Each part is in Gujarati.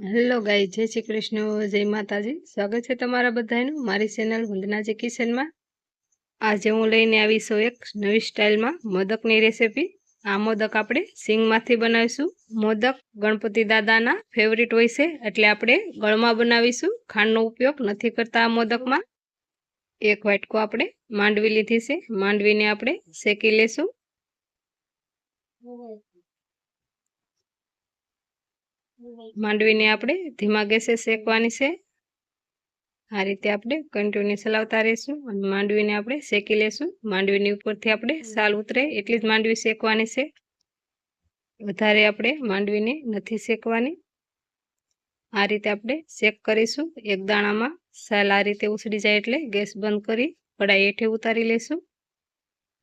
હેલો ગાય જય શ્રી કૃષ્ણ, જય માતાજી. સ્વાગત છે તમારા બધાનું મારી ચેનલ વંદનાજી કિચનમાં આજે હું લઈને આવીશું એક નવી સ્ટાઇલમાં મોદકની રેસીપી. આ મોદક આપણે સિંગમાંથી બનાવીશું. મોદક ગણપતિ દાદાના ફેવરિટ હોય છે એટલે આપણે ગળમાં બનાવીશું. ખાંડનો ઉપયોગ નથી કરતા આ મોદકમાં. એક વાટકો આપણે માંડવી લીધી છે. માંડવીને આપણે શેકી લેશું. માંડવીને આપણે ધીમા ગેસે શેકવાની છે. આ રીતે આપણે કન્ટિન્યુ ચલાવતા રહીશું અને માંડવીને આપણે શેકી લેશું. માંડવીની ઉપરથી આપણે સાલ ઉતરે એટલી જ માંડવી શેકવાની છે. વધારે આપણે માંડવીને નથી શેકવાની. આ રીતે આપણે શેક કરીશું. એક દાણામાં સાલ આ રીતે ઉછળી જાય એટલે ગેસ બંધ કરી કડાઈ હેઠે ઉતારી લેશું.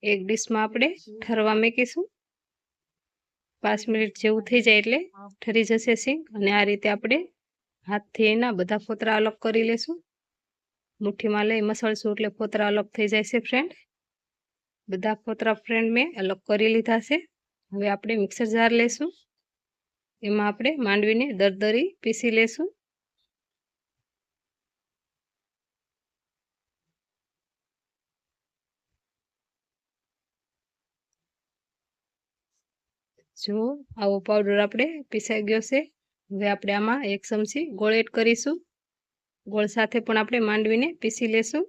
એક ડીશમાં આપણે ઠરવા મૂકીશું. પાંચ મિનિટ જેવું થઈ જાય એટલે ઠરી જશે સિંગ. અને આ રીતે આપણે હાથથી એના બધા ફોતરા અલગ કરી લેશું. મુઠ્ઠીમાં લઈ મસળશું એટલે ફોતરા અલગ થઈ જાય છે ફ્રેન્ડ બધા ફોતરા ફ્રેન્ડ મેં અલગ કરી લીધા છે. હવે આપણે મિક્સર જાર લેશું. એમાં આપણે માંડવીને દરદરી પીસી લેશું. જો આવો પાવડર આપણે પીસાઈ ગયો છે. હવે આપણે આમાં એક ચમચી ગોળ એડ કરીશું. ગોળ સાથે પણ આપણે માંડવીને પીસી લેશું.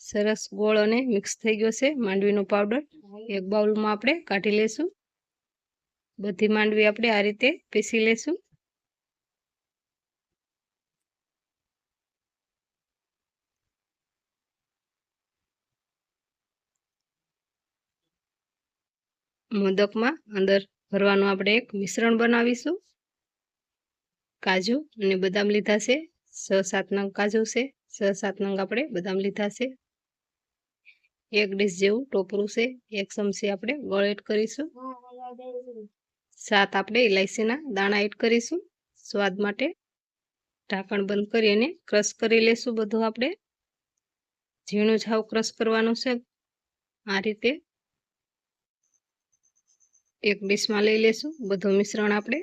સરસ ગોળ અને મિક્સ થઈ ગયો છે માંડવીનો પાવડર એક બાઉલમાં આપણે કાઢી લેશું. બધી માંડવી આપણે આ રીતે પીસી લેશું. મોદકમાં અંદર ભરવાનું આપણે એક મિશ્રણ બનાવીશું. કાજુ અને બદામ લીધા છે. છ સાત નંગ કાજુ છે. છ સાત નંગ આપણે બદામ લીધા છે. એક ડીશ જેવું ટોપરું છે. એક ચમચી આપણે ગોળ એડ કરીશું. સાત આપણે ઇલાયચીના દાણા એડ કરીશું. સ્વાદ માટે ઢાંકણ બંધ કરી અને ક્રશ કરી લેશું બધું આપણે. ઝીણું જાવ ક્રશ કરવાનું છે. આ રીતે એક ડીશમાં લઈ લેશું. બધું મિશ્રણ આપણે.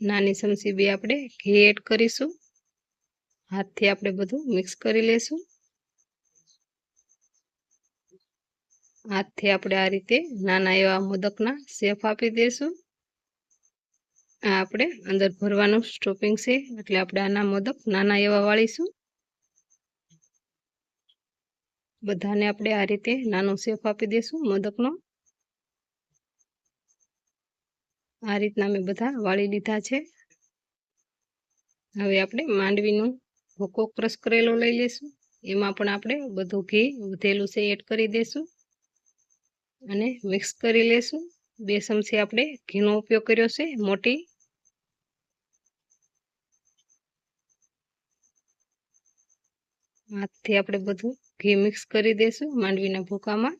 નાની ચમચી બે આપણે ઘી એડ કરીશું. હાથથી આપણે બધું મિક્સ કરી લેશું. હાથથી આપણે આ રીતે નાના એવા મોદકના શેફ આપી દઈશું આ આપણે અંદર ભરવાનું સ્ટોપિંગ છે. એટલે આપણે આના મોદક નાના એવા વાળીશું. બધાને આપણે આ રીતે નાનો શેફ આપી દઈશું મોદકનો. આ રીતના મેં બધા વાળી લીધા છે. હવે આપણે માંડવીનું ભૂકો ક્રશ કરેલો લઈ લઈશું. એમાં પણ આપણે બધું ઘી, વધેલું છે એડ કરી દઈશું અને મિક્સ કરી લેશું. બે ચમચી આપણે ઘીનો ઉપયોગ કર્યો છે, મોટી. હાથથી આપણે બધું ઘી મિક્સ કરી દઈશું માંડવીના ભૂકામાં.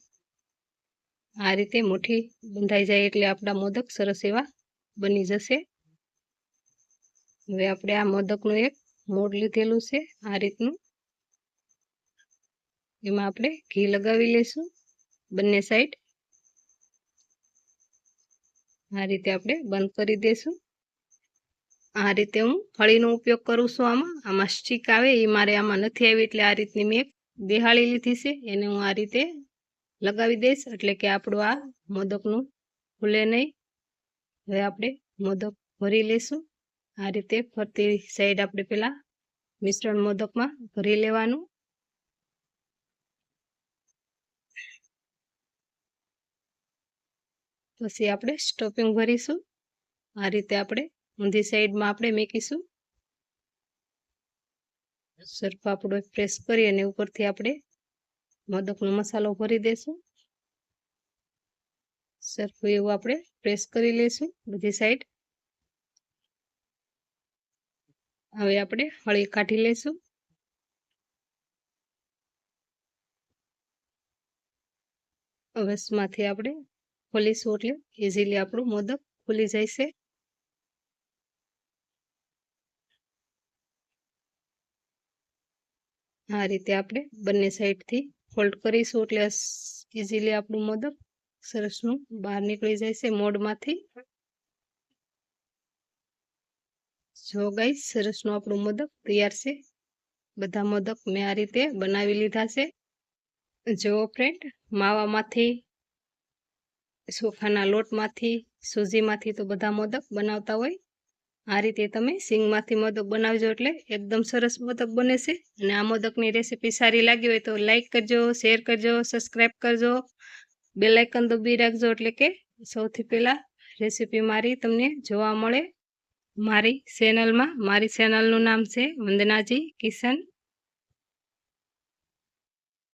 આ રીતે મુઠ્ઠી બંધાઈ જાય એટલે આપણા મોદક સરસ એવા બની જશે. હવે આપણે આ મોદકનું એક મોડ લીધેલું છે આ રીતનું. એમાં આપણે ઘી લગાવી લઈશું બંને સાઈડ આ રીતે આપણે બંધ કરી દઈશું. આ રીતે હું હળીનો ઉપયોગ કરું છું આમાં. આમાં સ્ટીક આવે એ મારે આમાં નથી આવી એટલે આ રીતની મેં બેહાળી લીધી છે એને હું આ રીતે લગાવી દઈશ, એટલે કે આપણું આ મોદકનું ખુલે નહીં. હવે આપણે મોદક ભરી લઈશું. આ રીતે ફરતી સાઈડ આપણે પેલા મિશ્રણ મોદકમાં ભરી લેવાનું. પછી આપણે સ્ટોપિંગ ભરીશું. આ રીતે આપણે ઊંધી સાઈડમાં આપણે મેકીશું. સરફ આપણો પ્રેસ કરી અને ઉપરથી આપણે મદકનો મસાલો ભરી દઈશું સરખું એવું આપણે પ્રેસ કરી લઈશું બધી સાઈડ હવે આપણે હળી કાઢી લઈશું વસમાંથી આપણે ખોલીશું એટલે ઇઝીલી આપણું મોદક ખુલી જાય છે આ રીતે આપણે બંને સાઈડથી ફોલ્ડ કરીશું એટલે ઇઝીલી આપણું મોદક સરસનું બહાર નીકળી જાય છે મોડમાંથી. જો ગાઈસ સરસનું આપણું મોદક તૈયાર છે. બધા મોદક મેં આ રીતે બનાવી લીધા છે. જો ફ્રેન્ડ માવામાંથી, સોખાના લોટમાંથી, સૂજીમાંથી તો બધા મોદક બનાવતા હોય. આ રીતે તમે સિંગમાંથી મોદક બનાવજો એટલે એકદમ સરસ મોદક બને છે. અને આ મોદકની રેસીપી સારી લાગી હોય તો લાઇક કરજો, શેર કરજો સબસ્ક્રાઈબ કરજો. બેલ આઇકન દબી રાખજો એટલે કે સૌથી પહેલાં રેસીપી મારી તમને જોવા મળે. મારી ચેનલમાં, મારી ચેનલનું નામ છે વંદનાજી કિશન.